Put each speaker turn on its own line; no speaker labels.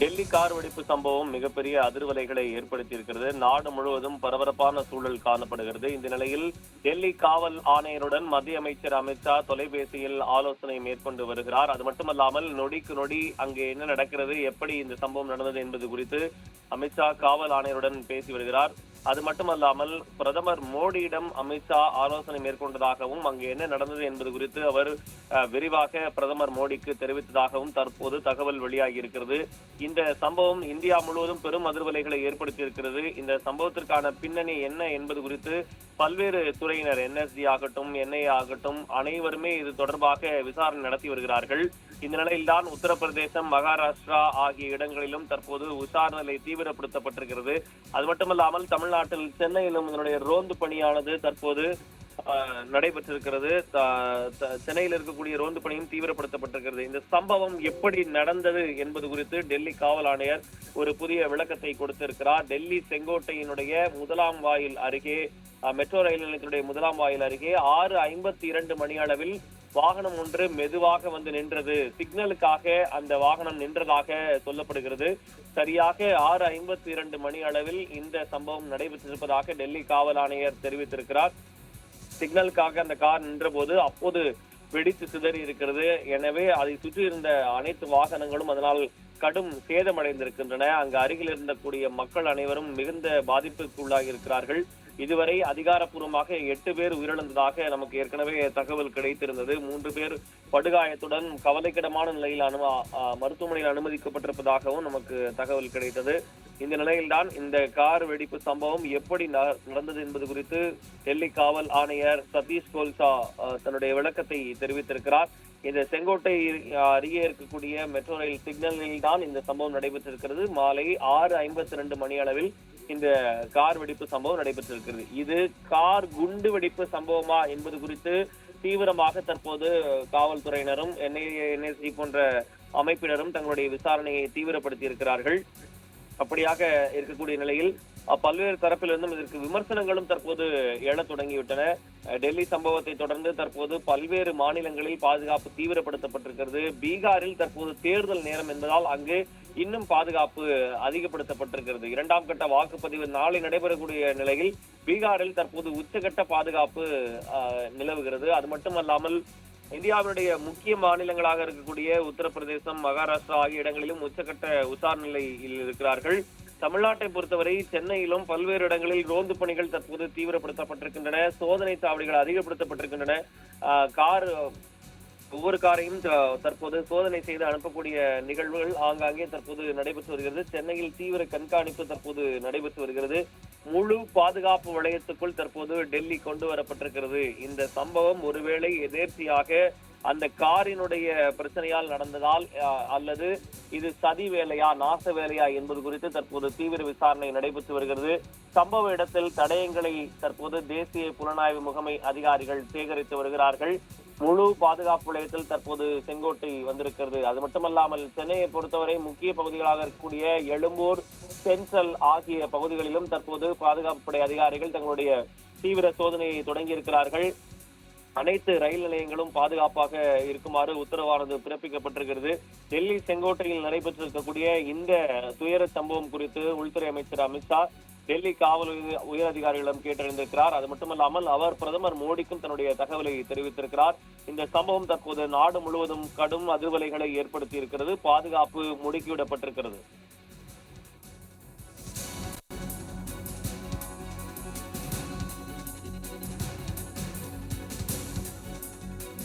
Delhi car வெடிப்பு சம்பவம் மிகப்பெரிய அதிர்வலைகளை ஏற்படுத்தி இருக்கிறது நாடு முழுவதும் பரபரப்பான சூழல் காணப்படுகிறது. இந்த நிலையில் டெல்லி காவல் ஆணையருடன் மத்திய அமைச்சர் அமித்ஷா தொலைபேசியில் ஆலோசனை மேற்கொண்டு வருகிறார். அது மட்டுமல்லாமல் நொடிக்கு நொடி அங்கே என்ன நடக்கிறது எப்படி இந்த சம்பவம் நடந்தது என்பது குறித்து அமித்ஷா காவல் ஆணையருடன் பேசி வருகிறார். அது மட்டுமல்லாமல் பிரதமர் மோடியிடம் அமித்ஷா ஆலோசனை மேற்கொண்டதாகவும் அங்கு என்ன நடந்தது என்பது குறித்து அவர் விரிவாக பிரதமர் மோடிக்கு தெரிவித்ததாகவும் தற்போது தகவல் வெளியாகி இருக்கிறது. இந்த சம்பவம் இந்தியா முழுவதும் பெரும் அதிர்வலைகளை ஏற்படுத்தியிருக்கிறது. இந்த சம்பவத்திற்கான பின்னணி என்ன என்பது குறித்து பல்வேறு துறையினர் என்எஸ்டி ஆகட்டும் என்ஐஏ ஆகட்டும் அனைவருமே இது தொடர்பாக விசாரணை நடத்தி வருகிறார்கள். இந்த நிலையில்தான் உத்தரப்பிரதேசம் மகாராஷ்டிரா ஆகிய இடங்களிலும் தற்போது விசாரணை நிலை தீவிரப்படுத்தப்பட்டிருக்கிறது. அது மட்டுமல்லாமல் தமிழ்நாட்டில் சென்னையிலும் இதனுடைய ரோந்து பணியானது தற்போது நடைபெற்றிருக்கிறது. சென்னையில் இருக்கக்கூடிய ரோந்து பணியும் தீவிரப்படுத்தப்பட்டிருக்கிறது. இந்த சம்பவம் எப்படி நடந்தது என்பது குறித்து டெல்லி காவல் ஆணையர் ஒரு புதிய விளக்கத்தை கொடுத்திருக்கிறார். டெல்லி செங்கோட்டையினுடைய முதலாம் வாயில் அருகே மெட்ரோ ரயில் நிலையத்தினுடைய முதலாம் வாயில் அருகே ஆறு ஐம்பத்தி இரண்டு மணி அளவில் வாகனம் ஒன்று மெதுவாக வந்து நின்றது. சிக்னலுக்காக அந்த வாகனம் நின்றதாக சொல்லப்படுகிறது. சரியாக ஆறு ஐம்பத்தி இரண்டு மணி அளவில் இந்த சம்பவம் நடைபெற்றிருப்பதாக டெல்லி காவல் ஆணையர் தெரிவித்திருக்கிறார். சிக்னலுக்காக அந்த கார் நின்றபோது அப்போது வெடித்து சிதறி இருக்கிறது. எனவே அதை சுற்றி இருந்த அனைத்து வாகனங்களும் அதனால் கடும் சேதமடைந்திருக்கின்றன. அங்கு அருகில் இருந்தக்கூடிய மக்கள் அனைவரும் மிகுந்த பாதிப்புக்குள்ளாகி இருக்கிறார்கள். இதுவரை அதிகாரப்பூர்வமாக எட்டு பேர் உயிரிழந்ததாக நமக்கு ஏற்கனவே தகவல் கிடைத்திருந்தது. மூன்று பேர் படுகாயத்துடன் கவலைக்கிடமான நிலையில் அனு மருத்துவமனையில் அனுமதிக்கப்பட்டிருப்பதாகவும் நமக்கு தகவல் கிடைத்தது. இந்த நிலையில்தான் இந்த கார் வெடிப்பு சம்பவம் எப்படி ந- நடந்தது என்பது குறித்து டெல்லி காவல் ஆணையர் சதீஷ் கோல்சா தன்னுடைய விளக்கத்தை தெரிவித்திருக்கிறார். இந்த செங்கோட்டை அருகே இருக்கக்கூடிய மெட்ரோ ரயில் சிக்னலில் தான் இந்த சம்பவம் நடைபெற்றிருக்கிறது. மாலை ஆறு ஐம்பத்தி ரெண்டு மணி அளவில் இந்த கார் வெடிப்பு சம்பவம் நடைபெற்றிருக்கிறது. இது கார் குண்டு வெடிப்பு சம்பவமா என்பது குறித்து தீவிரமாக தற்போது காவல்துறையினரும் என்ஐஏ என்எஸ்டி போன்ற அமைப்பினரும் தங்களுடைய விசாரணையை தீவிரப்படுத்தி இருக்கிறார்கள் அப்படியாக இருக்கக்கூடிய நிலையில் பல்வேறு தரப்பிலிருந்தும் இதற்கு விமர்சனங்களும் தற்போது எழத் தொடங்கிவிட்டன. டெல்லி சம்பவத்தை தொடர்ந்து தற்போது பல்வேறு மாநிலங்களில் பாதுகாப்பு தீவிரப்படுத்தப்பட்டிருக்கிறது. பீகாரில் தற்போது தேர்தல் நேரம் என்பதால் அங்கு இன்னும் பாதுகாப்பு அதிகப்படுத்தப்பட்டிருக்கிறது. இரண்டாம் கட்ட வாக்குப்பதிவு நாளை நடைபெறக்கூடிய நிலையில் பீகாரில் தற்போது உச்சகட்ட பாதுகாப்பு நிலவுகிறது. அது மட்டுமல்லாமல் இந்தியாவினுடைய முக்கிய மாநிலங்களாக இருக்கக்கூடிய உத்தரப்பிரதேசம் மகாராஷ்டிரா ஆகிய இடங்களிலும் உச்சகட்ட உசார் நிலையில் இருக்கிறார்கள். தமிழ்நாட்டை பொறுத்தவரை சென்னையிலும் பல்வேறு இடங்களில் ரோந்து பணிகள் தற்போது தீவிரப்படுத்தப்பட்டிருக்கின்றன. சோதனை சாவடிகள் அதிகப்படுத்தப்பட்டிருக்கின்றன. கார் ஒவ்வொரு காரையும் தற்போது சோதனை செய்து அனுப்பக்கூடிய நிகழ்வுகள் ஆங்காங்கே தற்போது நடைபெற்று வருகிறது. சென்னையில் தீவிர கண்காணிப்பு தற்போது நடைபெற்று வருகிறது. முழு பாதுகாப்பு வளையத்துக்குள் தற்போது டெல்லி கொண்டு வரப்பட்டிருக்கிறது. இந்த சம்பவம் ஒருவேளை எதேர்ச்சியாக அந்த காரினுடைய பிரச்சனையால் நடந்ததால் அல்லது இது சதி வேலையா நாச வேலையா என்பது குறித்து தற்போது தீவிர விசாரணை நடைபெற்று வருகிறது. சம்பவ இடத்தில் தடயங்களை தற்போது தேசிய புலனாய்வு முகமை அதிகாரிகள் சேகரித்து வருகிறார்கள். முழு பாதுகாப்பு நிலையத்தில் தற்போது செங்கோட்டை வந்திருக்கிறது. அது மட்டுமல்லாமல் சென்னையை பொறுத்தவரை முக்கிய பகுதிகளாக இருக்கக்கூடிய எழும்பூர் சென்ட்ரல் ஆகிய பகுதிகளிலும் தற்போது பாதுகாப்பு படை அதிகாரிகள் தங்களுடைய தீவிர சோதனையை தொடங்கியிருக்கிறார்கள். அனைத்து ரயில் நிலையங்களும் பாதுகாப்பாக இருக்குமாறு உத்தரவானது பிறப்பிக்கப்பட்டிருக்கிறது. டெல்லி செங்கோட்டையில் நடைபெற்றிருக்கக்கூடிய இந்த துயர சம்பவம் குறித்து உள்துறை அமைச்சர் அமித்ஷா டெல்லி காவல் உயர் அதிகாரிகளிடம் கேட்டறிந்திருக்கிறார். அது மட்டுமல்லாமல் அவர் பிரதமர் மோடிக்கும் தன்னுடைய தகவலை தெரிவித்திருக்கிறார். இந்த சம்பவம் தற்போது நாடு முழுவதும் கடும் அதிர்வலைகளை ஏற்படுத்தி இருக்கிறது பாதுகாப்பு முடுக்கிவிடப்பட்டிருக்கிறது.